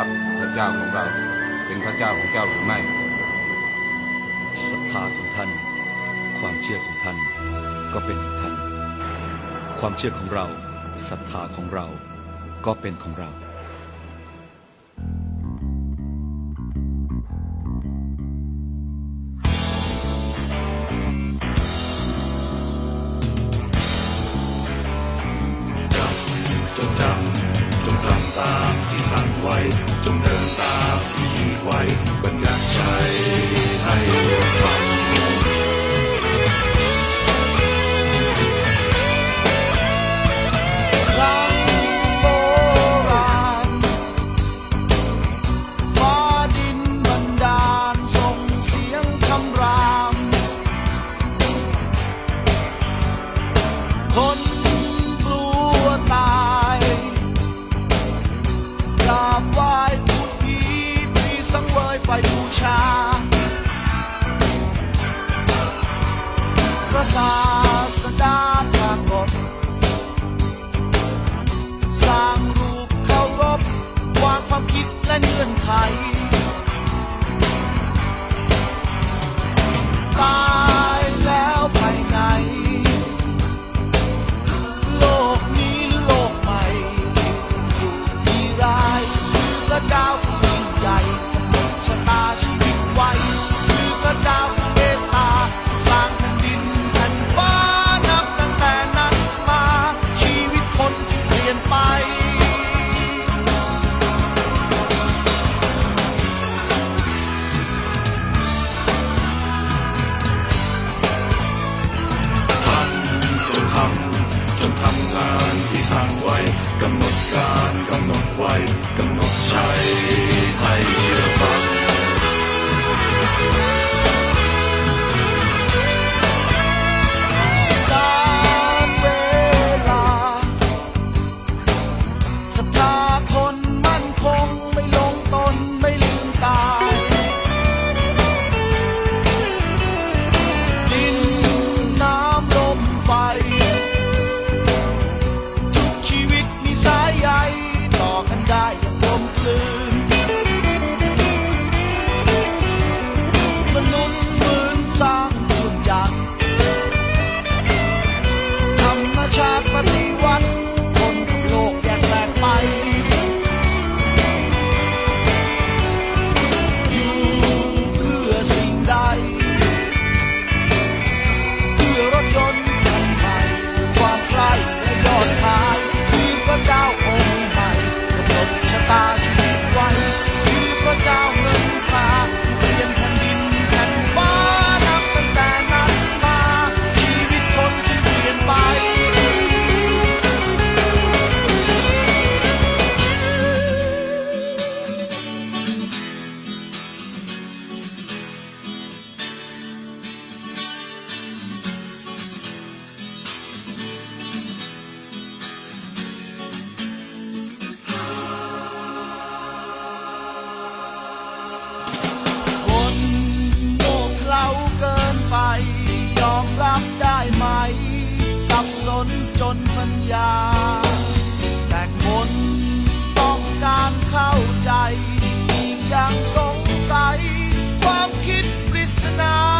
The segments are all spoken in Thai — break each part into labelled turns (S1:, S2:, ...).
S1: ับพระเจ้าของเรา เป็นพระเจ้าของเจ้าหรือไม่
S2: ศรัทธาของท่าน ความเชื่อของท่านก็เป็นของท่าน ความเชื่อของเราศรัทธาของเราก็เป็นของเรา
S3: ยา แต่คนต้
S4: อง
S3: การเข้าใจ อีกอย่างสงสัย ความคิดปริศนา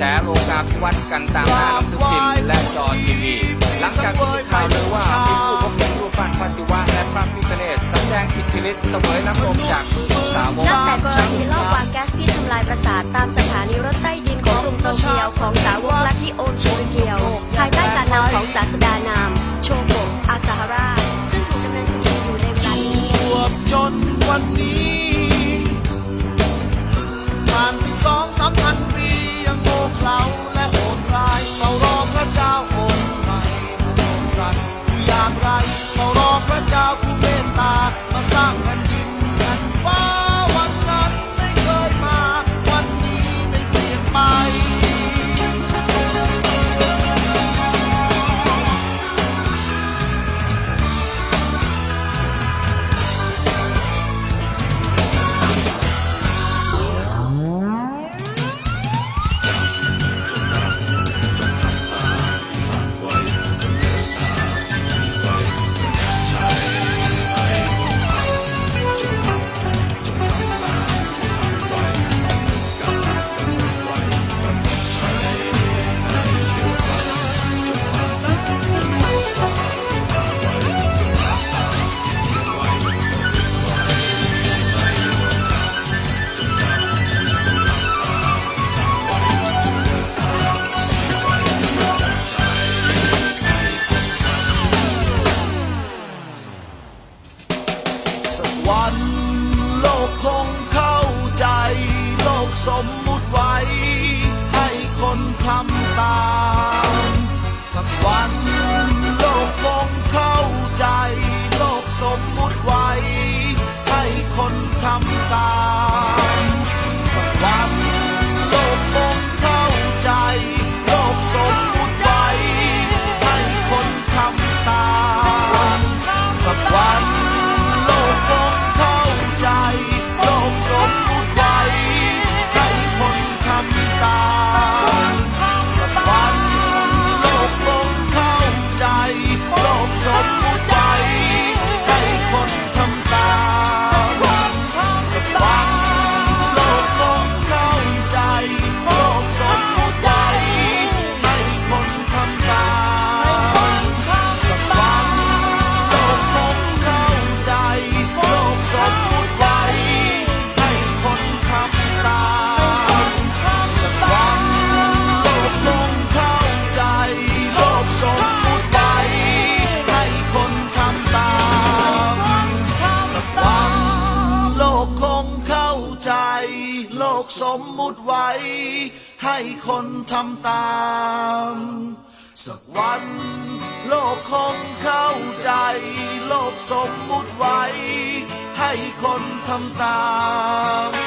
S5: แหว
S6: ก
S7: กระแสโลกาภิวัตน์กันตามหน้าหนังสือพิมพ์และจอทีวี หลังจากที่ข่าวลือว่ามีผู้พบเห็นรูปปั้นพระศิวะและพระพิฆเนศแสดงอิทธิฤทธิ์เสวยน้ำลมจากมือสาวก
S3: นับแต่กรณีลอบวางแก๊สพิษทำลายประสาทตามสถานีรถใต้ดินของกรุงโตเกียวของสาวกลัทธิโอชิเกียวภายใต้การนำของศาสดานาม โชโกะอาซาฮาราซึ่งถูกดำเนินคดีอยู่ในเวลานี้
S2: จนวันนี้ โล คนทำตาม สักวัน โลกคงเข้าใจ โลกสมมุติไว้ ให้คนทำตาม